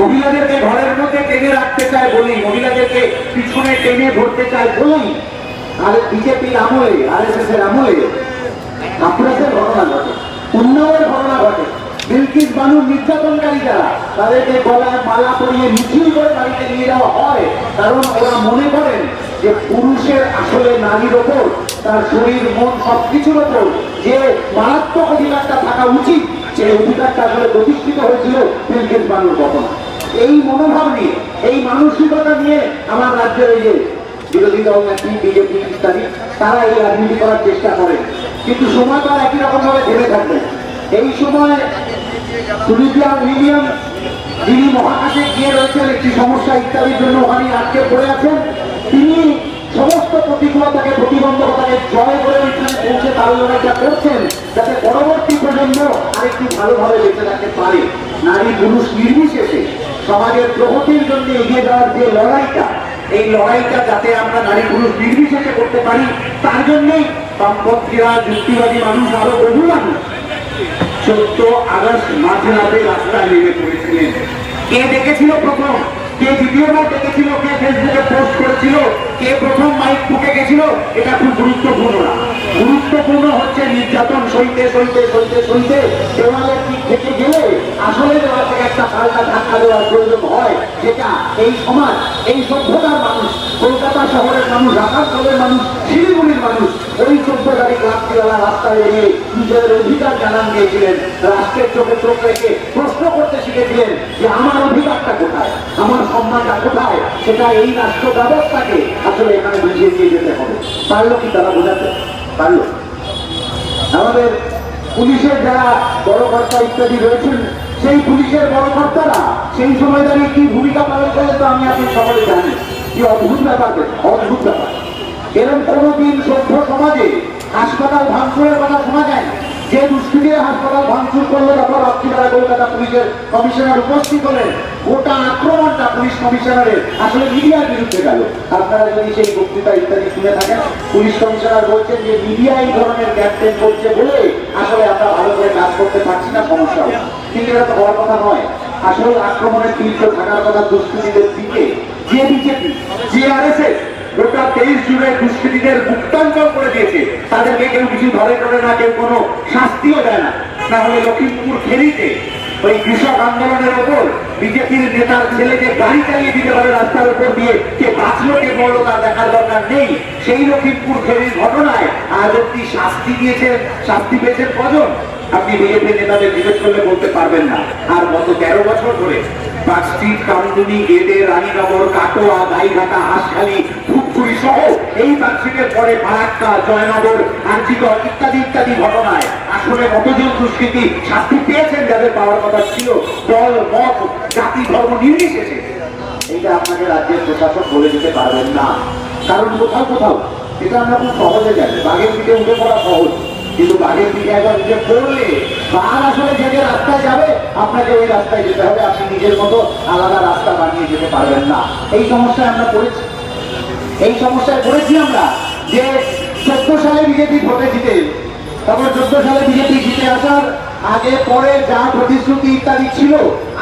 মহিলাদেরকে ঘরের মধ্যে টেনে রাখতে চায় বলি মহিলাদেরকে পিছনে টেনে ধরতে চায় বলেই আর বিজেপির আমলে আর এস এস এর আমলে কাপুরাসের ঘটনা ঘটে, উন্নয়নের ঘটনা ঘটে। বিলকিস বানুর নির্যাতনকারী যারা, তাদেরকে গলায় মালা পরিয়ে মিছিল করে বাড়িতে নিয়ে যাওয়া হয়, কারণ ওরা মনে করেন যে পুরুষের আসলে নারীর ওপর, তার শরীর, মন সবকিছুর ওপর যে মারাত্মক অধিকারটা থাকা উচিত অধিকারটা আসলে প্রতিষ্ঠিত হয়েছিল বানুর এই মনোভাব নিয়ে, এই মানসিকতা নিয়ে আমার রাজ্যের এই যে বিরোধী দল বিজেপি, ইত্যাদি, তারা এই রাজনীতি করার চেষ্টা কিন্তু সময় একই রকম ভাবে থেমে থাকবে। এই সময় উইলিয়াম, যিনি মহাকাশে গিয়ে রয়েছেন, একটি সমস্যা ইত্যাদির জন্য ওখানে আটকে পড়ে আছেন, তিনি সমস্ত প্রতিকূলতাকে, প্রতিবন্ধকতাকে জয় করে এখানে পৌঁছে তার করছেন। বেঁচে রাখতে পারে। নারী পুরুষ নির্বিশেষে সমাজের প্রগতির জন্য এগিয়ে যাওয়ার যে লড়াইটা, এই লড়াইটা যাতে আমরা নারী পুরুষ নির্বিশেষে করতে পারি, তার জন্যই বামপন্থীরা, যুক্তিবাদী মানুষ, আরও বহু মানুষ চোদ্দ আগস্ট মাঝরাতে রাস্তায় নেমে পড়েছিলেন। কে দেখেছিল প্রথম? কে দ্বিতীয়বার দেখেছিল, কে ফেসবুকে পোস্ট করেছিল, কে প্রথম মাইক ফুকে গেছিল, এটা খুব গুরুত্বপূর্ণ না। গুরুত্বপূর্ণ হচ্ছে নির্যাতন সইতে সইতে সইতে সইতে দেওয়ালের দিক থেকে গেলে আসলে দেওয়াল থেকে একটা পাল্টা ধাক্কা দেওয়ার প্রয়োজন হয়, যেটা এই সমাজ, এই সভ্যতার মানুষ, কলকাতা শহরের মানুষ আসানসোলের মানুষ, শিলিগুড়ির মানুষ ওই চোদ্দ তারিখ রাত্রিবেলা রাস্তায় এগিয়ে নিজেদের অধিকার জানান দিয়েছিলেন রাষ্ট্রের চোখে চোখ রেখে প্রশ্ন করতে শিখেছিলেন যে আমার অধিকারটা কোথায়? আমার সম্মানটা কোথায়? সেটা এই রাষ্ট্র ব্যবস্থাকে আসলে এখানে বুঝিয়ে দিয়ে যেতে হবে। পারল কি তারা বোঝাতে? পারল। আমাদের পুলিশের যারা বড় কর্তা ইত্যাদি রয়েছেন, সেই পুলিশের বড় কর্তারা সেই সময় দাঁড়িয়ে কি ভূমিকা পালন করে তো আমি আপনি সকলে জানি। কি অদ্ভুত ব্যাপার অদ্ভুত ব্যাপার। এরকম কোনোদিন সভ্য সমাজে হাসপাতাল ভাঙচুরের কথা শোনা যায়। যে দুষ্কৃতীরা হাসপাতাল ভাঙচুর করল, তারপর রাত্রিবেলা কলকাতা পুলিশের কমিশনার উপস্থিত হলেন। গোটা আক্রমণটা পুলিশ কমিশনারের, আসলে মিডিয়ার বিরুদ্ধে গেল। আপনারা যদি সেই বক্তৃতা ইত্যাদি শুনে থাকেন, পুলিশ কমিশনার বলছেন যে মিডিয়া এই ধরনের ক্যাম্পেন করছে বলে আসলে আমরা ভালো করে কাজ করতে পারছি না, সমস্যা। কিন্তু এটা তো হওয়ার কথা নয়। আসল আক্রমণের তীর্থ থাকার কথা দুষ্কৃতীদের দিকে যে বিজেপি তেইশ জুড়ে দুষ্কৃতীদের মুক্তাঞ্চল করে দিয়েছে। তাদেরকে কেউ কিছু ধরে করে না, কেউ কোনো শাস্তিও দেয় না। না হলে লক্ষ্মীপুর ফেরিতে ওই কৃষক আন্দোলনের ওপর বিজেপির নেতার ছেলেকে গাড়ি চালিয়ে দিতে পারে রাস্তার উপর দিয়ে। কে বাঁচলো কে মরলো তা দেখার দরকার নেই। সেই লক্ষ্মীপুর ফেরির ঘটনায় আজ অব্দি শাস্তি দিয়েছেন শাস্তি পেয়েছেন কজন? আপনি বিজেপি নেতাদের জিজ্ঞেস করলে বলতে পারবেন না। আর গত তেরো বছর ধরে পাঁচস্ট্রিট কামদুনি গেদে রানীনগর, কাটোয়া, গাইঘাটা, হাঁসখালি সহ এই পাঁচস্ট্রিটের পরে ফারাক্কা জয়নগর আর্জিগড় ইত্যাদি ইত্যাদি ঘটনায় আসলে কতজন দুষ্কৃতী শাস্তি পেয়েছেন যাদের পাওয়ার কথা ছিল? দল, মত, জাতি, ধর্ম নির্বিশেষে। এইটা আপনাকে রাজ্যের প্রশাসক বলে দিতে পারবেন না। কারণ কোথাও কোথাও এটা আমরা খুব সহজে জানি। বাঘের দিকে উঠে পড়া সহজ। কিন্তু বাঘের দিকে একবার উঠে পড়লে বাঘ আসলে যে যে রাস্তায় যাবে, আপনাকে ওই রাস্তায় যেতে হবে। আপনি নিজের মতো আলাদা রাস্তা বানিয়ে যেতে পারবেন না। এই সমস্যায় আমরা পড়েছি। এই সমস্যায় পড়েছি আমরা যে চোদ্দ সালে বিজেপি ভোটে জিতে, তারপর চোদ্দ সালে বিজেপি জিতে আসার আগে পরে যা প্রতিশ্রুতি ইত্যাদি ছিল,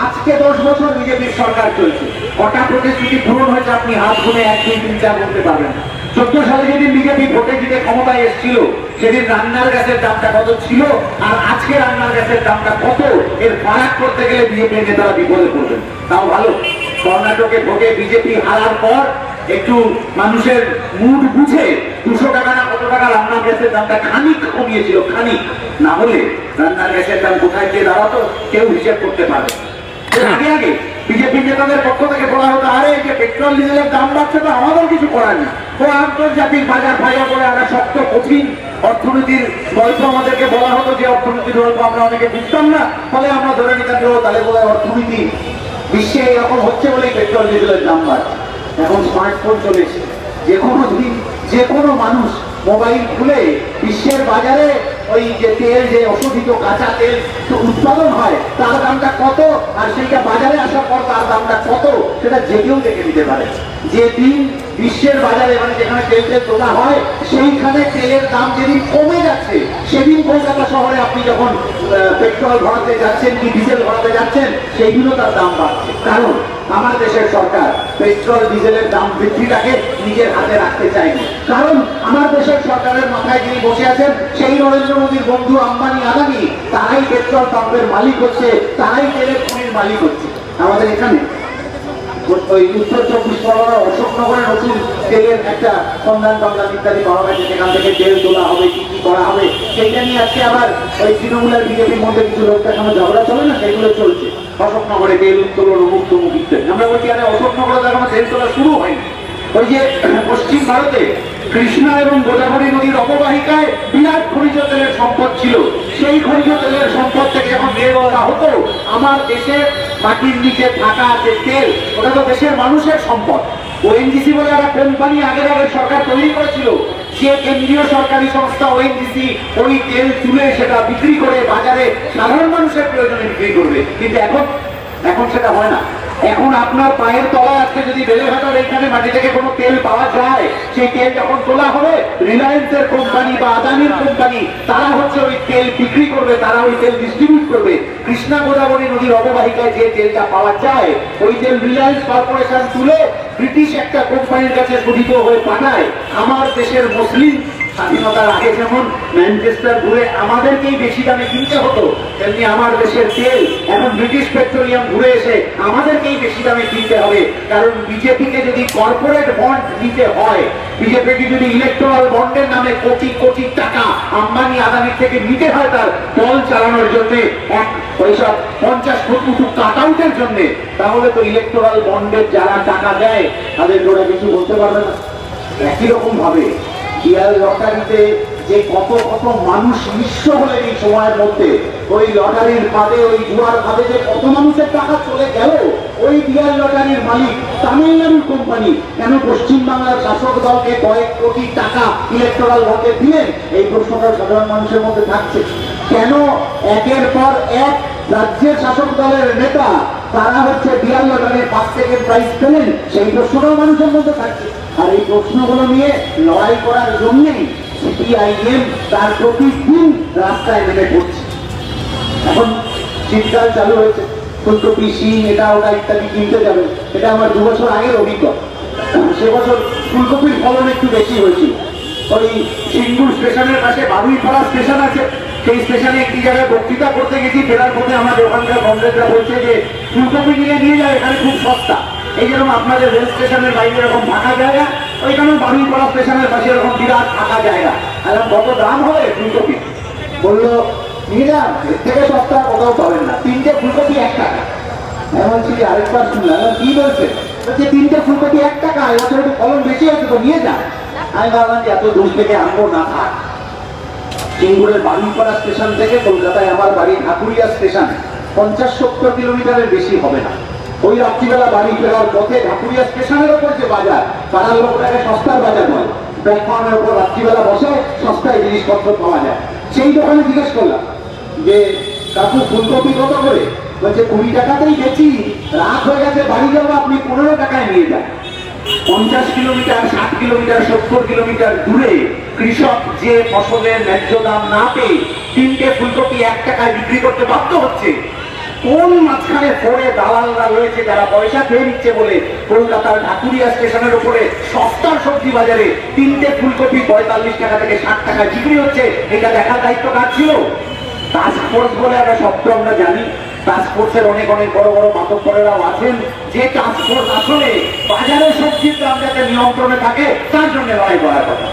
আজকে দশ বছর বিজেপির সরকার চলছে। কটা প্রতিশ্রুতি পূরণ হয়েছে আপনি হাত গুনে এক, দুই, তিন, চার বলতে পারবেন চোদ্দ সালে যেদিন বিজেপি ভোটে জিতে ক্ষমতায় এসেছিল, সেদিন রান্নার গ্যাসের দামটা কত ছিল, আর আজকে রান্নার গ্যাসের দামটা কত, এর ফারাক করতে গেলে বিজেপি নেতারা বিপদে পড়বেন। তাও ভালো। কর্ণাটকে ভোটে বিজেপি হারার পর একটু মানুষের মুড বুঝে দুশো টাকা না কত টাকা রান্নার গ্যাসের দামটা খানিক কমিয়েছিল খানিক। না হলে রান্নার গ্যাসের দাম কোথায় গিয়ে দাঁড়াতো কেউ হিসেব করতে পারে আগে আগে বিজেপি নেতাদের পক্ষ থেকে বলা হতো আরে যে পেট্রোল ডিজেলের দাম বাড়ছে তো আমাদের কিছু করার নেই। ও আন্তর্জাতিক বাজার ফাজার করে একটা শক্ত কঠিন অর্থনীতির গল্প আমাদেরকে বলা হতো যে অর্থনীতির গল্প আমরা অনেকে বুঝতাম না ফলে আমরা ধরে নিতাম তাহলে বলে অর্থনীতি বিশ্বে এরকম হচ্ছে বলেই পেট্রোল ডিজেলের দাম বাড়ছে। এখন স্মার্টফোন চলে এসেছে। যে কোনো দিন যে কোনো মানুষ মোবাইল খুলে বিশ্বের বাজারে ওই যে তেল, যে অশোধিত কাঁচা তেল উৎপাদন হয়, তার দামটা কত? আর সেইটা বাজারে আসার পর তার দামটা কত? সেটা যে কেউ দেখে নিতে পারে। যে দিন বিশ্বের বাজারে মানে যেখানে তেল তেল তোলা হয়, সেইখানে তেলের দাম যেদিন কমে যাচ্ছে সেদিন কলকাতা শহরে আপনি যখন পেট্রোল ভরাতে যাচ্ছেন কি ডিজেল ভরাতে যাচ্ছেন, সেইগুলো তার দাম বাড়ছে। কারণ আমার দেশের সরকার পেট্রোল ডিজেলের দাম বৃদ্ধিটাকে নিজের হাতে রাখতে চায়নি। কারণ আমার দেশের সরকারের মাথায় যিনি বসে আছেন, সেই নরেন্দ্র মোদীর বন্ধু আম্বানি আদানি, তারাই পেট্রোল পাম্পের মালিক হচ্ছে, তারাই তেলের খনির মালিক হচ্ছে। আমাদের এখানে ওই উত্তর চব্বিশ নতুন একটা সন্ধান ইত্যাদি করা হয়েছে সেখান থেকে তেল হবে, কি কি করা হবে, সেইটা নিয়ে আজকে আবার ওই বিজেপির মধ্যে কিছু লোক দেখানো ঝগড়া চলে না? সেগুলো চলছে। অশোকনগরে ইত্যাদি। আমরা বলছি, আরে অশোকনগরে তো এখনও তেল শুরু হয়নি। ওই যে পশ্চিম ভারতে কৃষ্ণা এবং গোদাবরী নদীর অববাহিকায় বিরাট খনিজ তেলের সম্পদ ছিল। সেই খনিজ তেলের সম্পদ থেকে বের করা হতো, আমার দেশের মাটির নিচে থাকা যে তেল, ওটা তো দেশের মানুষের সম্পদ। ওএনজিসি বলে একটা কোম্পানি আগের আগে সরকার তৈরি করেছিল, সে কেন্দ্রীয় সরকারি সংস্থা ওএনজিসি ওই তেল তুলে সেটা বিক্রি করে বাজারে সাধারণ মানুষের প্রয়োজনে বিক্রি করবে। কিন্তু এখন এখন সেটা হয় না। এখন আপনার পায়ের তলায় আজকে যদি বেলেঘাটার এখানে মাটি থেকে কোনো তেল পাওয়া যায়, সেই তেল যখন তোলা হবে রিলায়েন্সের কোম্পানি বা আদানির কোম্পানি তারা হচ্ছে ওই তেল বিক্রি করবে, তারা ওই তেল ডিস্ট্রিবিউট করবে। কৃষ্ণা গোদাবরী নদীর অববাহিকায় যে তেলটা পাওয়া যায়, ওই তেল রিলায়েন্স কর্পোরেশন তুলে ব্রিটিশ একটা কোম্পানির কাছে গঠিত হয়ে পাঠায়। আমার দেশের মুসলিম স্বাধীনতার আগে যেমন ম্যানচেস্টার ঘুরে আমাদেরকেই বেশি দামে কিনতে হতো, তেমনি আমার দেশের তেল এখন ব্রিটিশ পেট্রোলিয়াম ঘুরে এসে আমাদেরকেই বেশি দামে কিনতে হবে। কারণ বিজেপিকে যদি কর্পোরেট বন্ড দিতে হয়, বিজেপিকে যদি ইলেকট্রাল বন্ডের নামে কোটি কোটি টাকা আম্বানি আদানির থেকে নিতে হয় তার দল চালানোর জন্য, এক ওইসব পঞ্চাশ ফুট কাট আউটের জন্য, তাহলে তো ইলেকট্রাল বন্ডের যারা টাকা দেয়, তাদের ওরা কিছু বলতে পারবে না। একই রকম ভাবে ডিয়ার লটারিতে যে কত কত মানুষ নিঃস্ব হলেন এই সময়ের মধ্যে, ওই লটারির ফাঁদে, ওই জুয়ার ফাঁদে যে কত মানুষের টাকা চলে গেল, ওই ডিয়ার লটারির মালিক তামিলনাড়ুর কোম্পানি। কেন পশ্চিমবাংলার শাসক দলকে কয়েক কোটি টাকা ইলেকট্রাল ভোটে দিলেন? এই প্রশ্নটা সাধারণ মানুষের মধ্যে থাকছে। কেন একের পর এক রাজ্যের শাসক দলের নেতা, তারা হচ্ছে ডিয়ার লটারির পাঁচ থেকে প্রাইজ পেলেন? সেই প্রশ্নটাও মানুষের মধ্যে থাকছে। আর এই প্রশ্নগুলো নিয়ে লড়াই করার জন্যেই সিপিআইএম তার প্রতিদিন রাস্তায় নেমে পড়ছে। এখন শীতকাল চালু হয়েছে। ফুলকপি শিম এটা ওটা ইত্যাদি কিনতে যাবে। এটা আমার দু বছর আগের অভিজ্ঞতা। সে বছর ফুলকপির ফলন একটু বেশি হয়েছিল। ওই সিঙ্গুর স্টেশনের পাশে বাবুইপাড়া স্টেশন আছে। সেই স্টেশনে একটি জায়গায় বক্তৃতা করতে গেছি। ফেরার পথে আমাদের ওখানকার কংগ্রেসরা বলছে যে, ফুলকপি নিয়ে নিয়ে যাবে এখানে খুব সস্তা। এই যেরকম আপনাদের রেল স্টেশনের বাইরে এরকম ফাঁকা জায়গা ওইখানেও বাবুইপাড়া স্টেশনের পাশে এরকম বিরাট ফাঁকা জায়গা। আর কত দাম হবে ফুলকপি? বলল যান, এর থেকে সস্তা কোথাও পাবেন না। তিনটে ফুলকপি এক টাকা। আমি বলছি আরেকবার শুনলাম কি বলছে? বলছে, তিনটে ফুলকপি এক টাকা এবছর একটু ফলন বেশি হয়েছে তো, নিয়ে যান। আমি ভাবলাম যে এত দূর থেকে আনব না থাক সিঙ্গুরের বালুপাড়া স্টেশন থেকে কলকাতায় আমার বাড়ি ঢাকুরিয়া স্টেশন। পঞ্চাশ সত্তর কিলোমিটারের বেশি হবে না। ওই রাত্রিবেলা বাড়ি ফেরার পথে ঢাকুরিয়া স্টেশনের ওপর যে বাজার, পাড়ার লোকটাকে সস্তার বাজার নয় প্ল্যাটফর্মের ওপর রাত্রিবেলা বসে সস্তায় জিনিসপত্র পাওয়া যায়। সেই দোকানে জিজ্ঞেস করলাম, যে, কাকু, ফুলকপি কত করে? বলছে, কুড়ি টাকাতেই বেচি। রাত হয়ে গেছে, বাড়ি যাব, আপনি পনেরো টাকায় নিয়ে যান। পঞ্চাশ কিলোমিটার, ষাট কিলোমিটার, সত্তর কিলোমিটার দূরে কৃষক যে ফসলের ন্যায্য দাম না পেয়ে তিনটে ফুলকপি এক টাকায় বিক্রি করতে বাধ্য হচ্ছে। কোন মাঝখানে ফোরে দালালরা রয়েছে যারা পয়সা খেয়ে নিচ্ছে বলে কলকাতার ঢাকুরিয়া স্টেশনের উপরে সস্তার সবজি বাজারে তিনটে ফুলকপি পঁয়তাল্লিশ টাকা থেকে ষাট টাকা বিক্রি হচ্ছে, এটা দেখার দায়িত্ব কার ছিল? টাস্ক ফোর্স বলে একটা শব্দ আমরা জানি। টাস্ক ফোর্সের অনেক অনেক বড় বড় মাতব্বরেরাও আছেন। যে টাস্ক ফোর্স আসলে বাজারে সবজির দাম যাতে নিয়ন্ত্রণে থাকে, তার জন্য লড়াই করার কথা।